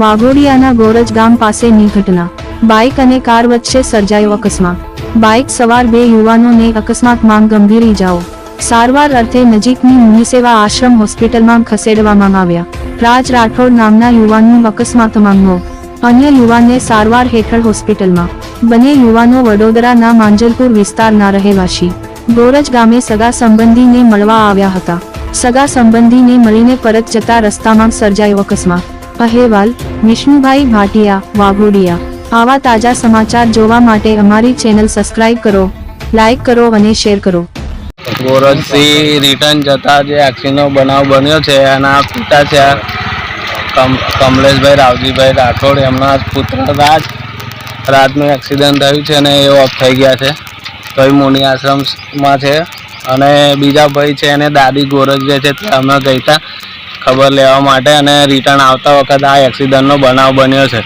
વાઘોડિયાના ગોરજ ગામ પાસેની ઘટના. બાઇક અને કાર વચ્ચે સર્જાયો અકસ્માત. બાઇક સવાર બે યુવાનોને અકસ્માતમાં ગંભીર ઇજાઓ સારવાર અર્થે નજીકની મુનિસેવા આશ્રમ હોસ્પિટલમાં ખસેડવામાં આવ્યા. રાજ રાઠોડ નામના યુવાનનું અકસ્માતમાં મોત અન્ય યુવાનને સારવાર હેઠળ હોસ્પિટલમાં. બંને યુવાનો વડોદરાના માંજલપુર વિસ્તારના રહેવાસી. ગોરજ ગામે સગા સંબંધીને મળવા આવ્યા હતા. સગા સંબંધીને મળીને પરત જતા રસ્તામાં સર્જાયો અકસ્માત. અહેવાલ, વિષ્ણુભાઈ ભાટિયા, વાઘોડિયા. આવા તાજા સમાચાર જોવા માટે અમારી ચેનલ સબસ્ક્રાઇબ કરો લાઈક કરો અને શેર કરો. ગોરજથી રિટર્ન જતા જે એક્સિડન્ટનો બનાવ બન્યો છે, એના પિતા છે કમલેશભાઈ રાવજીભાઈ રાઠોડ. એમના પુત્ર રાજ, રાતનું એક્સિડન્ટ થયું છે અને એ ઓફ થઈ ગયા છે. તો એ મુનિ આશ્રમમાં છે અને બીજા ભાઈ છે, એને દાદી ગોરજ જે છે ત્યાં અમે ગઈ હતા ખબર લેવા માટે અને રિટર્ન આવતા વખત આ એક્સિડન્ટનો બનાવ બન્યો છે.